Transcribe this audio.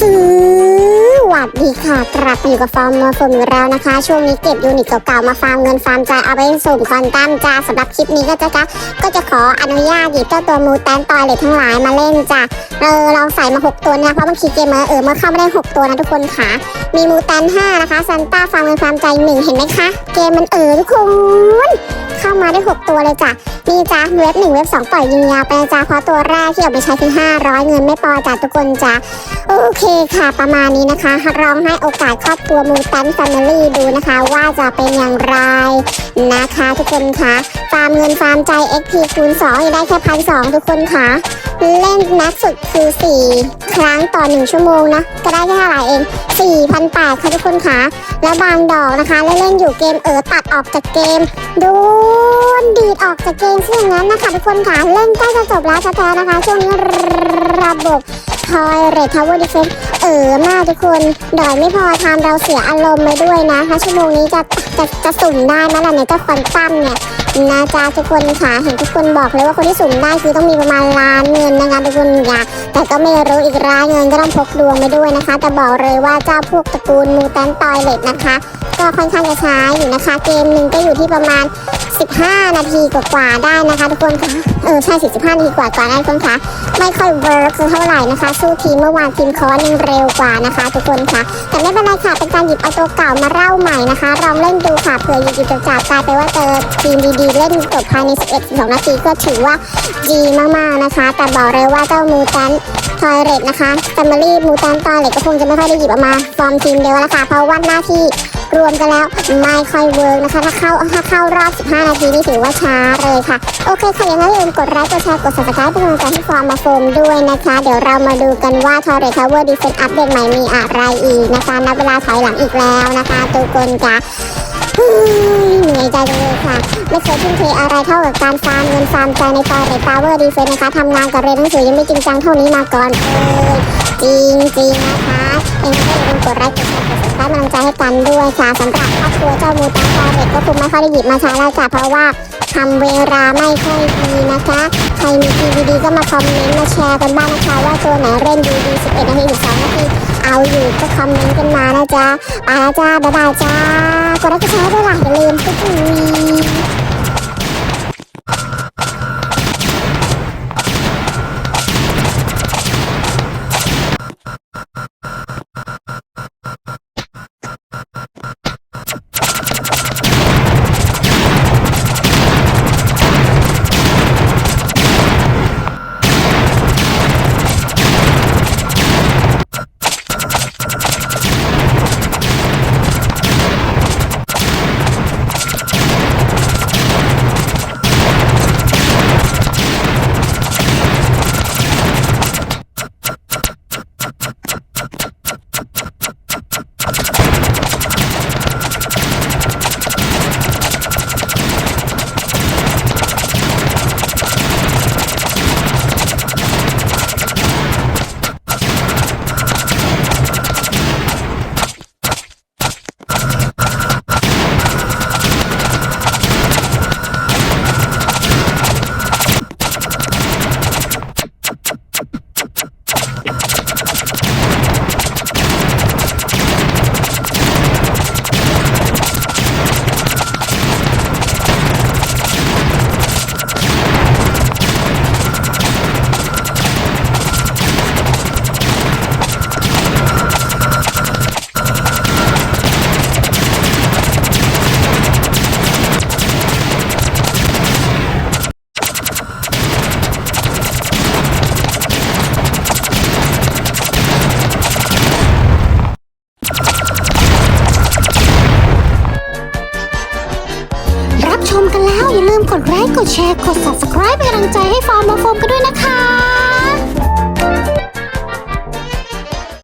สวัสดีค่ะ กลับมาอยู่กับฟอร์มมาฟอร์มอยู่แล้วนะคะ ช่วงนี้เก็บยูนิตเก่าๆมาฟาร์มเงินฟาร์มใจเอาไปสุ่มคอนตัมจ้าสำหรับคลิปนี้ก็จะก็จะขออนุญาตหยิบเจ้าตัวมูแตนตอยเลยทั้งหลายมาเล่นจ้าเออเราใส่มา 6 ตัวเนี่ยเพราะบางทีเกมมาเออเมื่อเข้าไม่ได้ 6 ตัวนะทุกคนค่ะ มีมูแตน5นะคะซันต้าฟาร์มเงินฟาร์มใจหนึ่งเห็นไหมคะ เกมมันเออทุกคนเข้ามาได้ 6 ตัวเลยจ้ะนี่จ้ะเว็บ1เว็บ2ปล่อยยิงยาวไปจ้ะเพราะตัวแรกที่เอาไปใช้คือ500 เงินไม่พอจ้ะทุกคนจ้ะโอเคค่ะประมาณนี้นะคะลองให้โอกาสครอบครัวมูตันแฟมิลี่ดูนะคะว่าจะเป็นอย่างไรนะคะ ทุกคนคะฟาร์มเงินฟาร์มใจ XP คูณ2ยังได้แค่พันสทุกคนคะ เล่นแม็กสุดคือ 4 ครั้งต่อ 1 ชั่วโมงนะ ก็ได้แค่เท่าไหร่เอง4,800ค่ะทุกคนคะแล้วบางดอกนะคะเล่นๆอยู่เกมเออตัดออกจากเกมโดนดีดออกจากเกมเช่นนั้นนะคะทุกคนคะเล่นใกล้จะจบแล้วแท้ๆนะคะช่วงนี้ระบบทอยเรททาวเวอร์ดิเฟนเออมากทุกคนดอยไม่พอทำเราเสียอารมณ์ไปด้วยนะถ้าชั่วโมงนี้จะจะจะสุ่มได้ไหมล่ะในเจ้าคอนตัมเนี่ย นะจ๊ะทุกคนค่ะเห็นทุกคนบอกเลยว่าคนที่สุ่มได้คือต้องมีประมาณล้านเงินนะคะทุกคนอย่าแต่ก็ไม่รู้อีกร้านเงินก็ต้องพกดวงไปด้วยนะคะ แต่บอกเลยว่าเจ้าพวกตระกูลมูแตนตอยเลตนะคะ ก็ค่อนข้างจะช้าอยู่นะคะ เกมหนึ่งก็อยู่ที่ประมาณ 15 นาทีกว่าๆได้นะคะทุกคนค่ะเออใช่45นาทีกว่าๆได้ทุกคนค่ะไม่ค่อยเวิร์กเท่าไหร่นะคะ สู้ทีมเมื่อวานทีมคอนยังเร็วกว่านะคะ ทุกคนค่ะแต่ไม่เป็นไรค่ะเป็นการหยิบเอาตัวเก่ามาเล่าใหม่นะคะลองเล่นดูค่ะเผื่อหยิบหยิบจับกลายไปว่าเจอทีมดีๆเล่นจบภายใน 11-12 นาทีก็ถือว่าดีมากๆนะคะ แต่บอกเลยว่าเจ้ามูแตนทอยเรตนะคะแฟมิลี่มูแตนทอยเรตก็คงจะไม่ค่อยได้หยิบออกมาฟอร์มทีมเดียวล้วค่ะเพราะว่าหน้าที่ รวมกันแล้วไม่ค่อยเวิร์กนะคะ ถ้าเข้าถ้าเข้ารอบ 15 นาทีนี่ถือว่าช้าเลยค่ะ โอเคค่ะยังไงอย่าลืมกดไลค์กดแชร์กด subscribe เป็นกำลังใจให้ฟอร์มมาโฟมด้วยนะคะ เดี๋ยวเรามาดูกันว่า t o r r e t Tower Defense อัปเดตใหม่มีอะไรอีกนะคะนับเวลาถอยหลังอีกแล้วนะคะทุกคนจ้ะเฮ้ยเหนื่อยใจเลยค่ะ ไม่เคยทุ่มเทอะไรเท่ากับการฟาร์มเงินฟาร์มใจใน t o r r e t Tower Defense นะคะทำงานกับเรนหนังสือยังไม่จริงจังเท่านี้มาก่อนเลย จริงจริงนะคะยังก็อย่าลืมกดไลค์กดแชร์กด subscribe ให้กำลังใจให้กันด้วยค่ะสำหรับครอบครัวเจ้ามูตาคาเด็กก็คงไม่ค่อยได้หยิบมาใช้แล้วจ้ะเพราะว่าทำเวลาไม่ค่อยดีนะคะ ใครมีทีวีดีก็มาคอมเมนต์มาแชร์กันบ้างนะคะ ว่าตัวไหนเล่นดีดี11นาทีถึง2นาทีเอาอยู่ก็คอมเมนต์กันมานะจ๊ะไปแล้วจ้าบ๊ายบายจ้ากดไลค์กดแชร์ด้วยล่ะอย่าลืมตุ๊กวี ชมกันแล้ว อย่าลืมกดไลค์กดแชร์กด subscribe เป็นกำลังใจให้ฟอร์มมาโฟมกันด้วยนะคะ